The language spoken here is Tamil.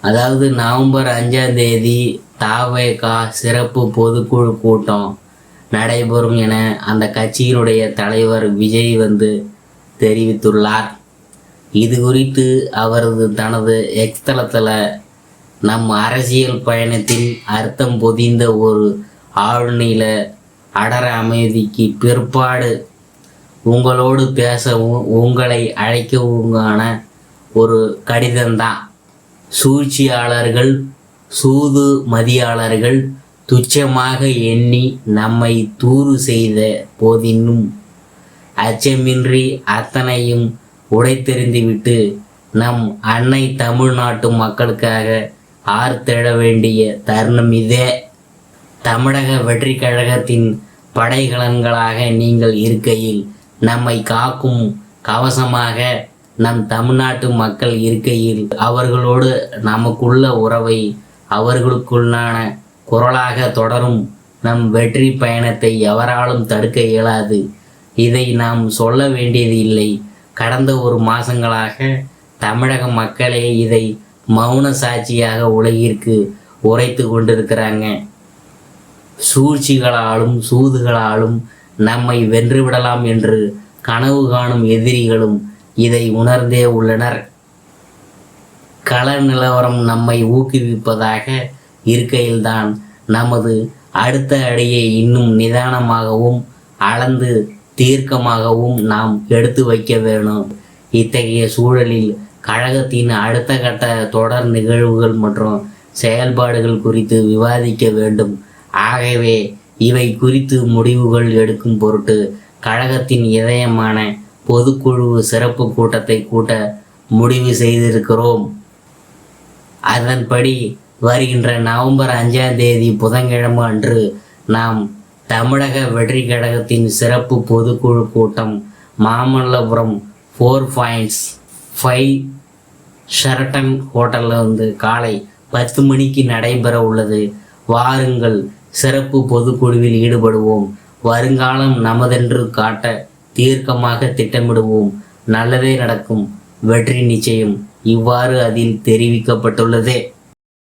அதாவது நவம்பர் அஞ்சாம் தேதி தாவேகா சிறப்பு பொதுக்குழு கூட்டம் நடைபெறும் என அந்த கட்சியினுடைய தலைவர் விஜய் வந்து தெரிவித்துள்ளார். இது குறித்து அவரது தனது எக்ஸ்தலத்தில் நம் அரசியல் பயணத்தில் அர்த்தம் பொதிந்த ஒரு ஆழ்நில அடர அமைதிக்கு பிற்பாடு உங்களோடு பேசவும் உங்களை அழைக்கவுமான ஒரு கடிதம்தான். சூழ்ச்சியாளர்கள் சூது மதியாளர்கள் துச்சமாக எண்ணி நம்மை தூறு செய்த போதினும் அச்சமின்றி அத்தனையும் உடைத்தெறிந்துவிட்டு நம் அன்னை தமிழ்நாட்டு மக்களுக்காக ஆர்த்தெழ வேண்டிய தருணம் இதே. தமிழக வெற்றி கழகத்தின் படைகலன்களாக நீங்கள் இருக்கையில் நம்மை காக்கும் கவசமாக நம் தமிழ்நாட்டு மக்கள் இருக்கையில் அவர்களோடு நமக்குள்ள உறவை அவர்களுக்குள்ளான குரலாக தொடரும் நம் வெற்றி பயணத்தை எவராலும் தடுக்க இயலாது. இதை நாம் சொல்ல வேண்டியது இல்லை. கடந்த ஒரு மாதங்களாக தமிழக மக்களே இதை மௌன சாட்சியாக உலகிற்கு உரைத்து கொண்டிருக்கிறாங்க. சூழ்ச்சிகளாலும் சூதுகளாலும் நம்மை வென்றுவிடலாம் என்று கனவு காணும் எதிரிகளும் இதை உணர்ந்தே உள்ளனர். கள நிலவரம் நம்மை ஊக்குவிப்பதாக இருக்கையில்தான் நமது அடுத்த அடியை இன்னும் நிதானமாகவும் அளந்து தீர்க்கமாகவும் நாம் எடுத்து வைக்க வேணும். இத்தகைய சூழலில் கழகத்தின் அடுத்த கட்ட தொடர் நிகழ்வுகள் மற்றும் செயல்பாடுகள் குறித்து விவாதிக்க வேண்டும். ஆகவே இவை குறித்து முடிவுகள் எடுக்கும் பொருட்டு கழகத்தின் இதயமான பொதுக்குழு சிறப்பு கூட்டத்தை கூட்ட முடிவு செய்திருக்கிறோம். அதன்படி வருகின்ற நவம்பர் அஞ்சாம் தேதி புதன்கிழமை அன்று நாம் தமிழக வெற்றி கழகத்தின் சிறப்பு பொதுக்குழு கூட்டம் Mamallapuram four points five Sheraton ஹோட்டலில் வந்து காலை பத்து மணிக்கு நடைபெற உள்ளது. வாருங்கள் சிறப்பு பொதுக்குழுவில் ஈடுபடுவோம். வருங்காலம் நமதென்று காட்ட தீர்க்கமாக திட்டமிடுவோம். நல்லதே நடக்கும். வெற்றி நிச்சயம் இவ்வாறு அதில் தெரிவிக்கப்பட்டுள்ளது.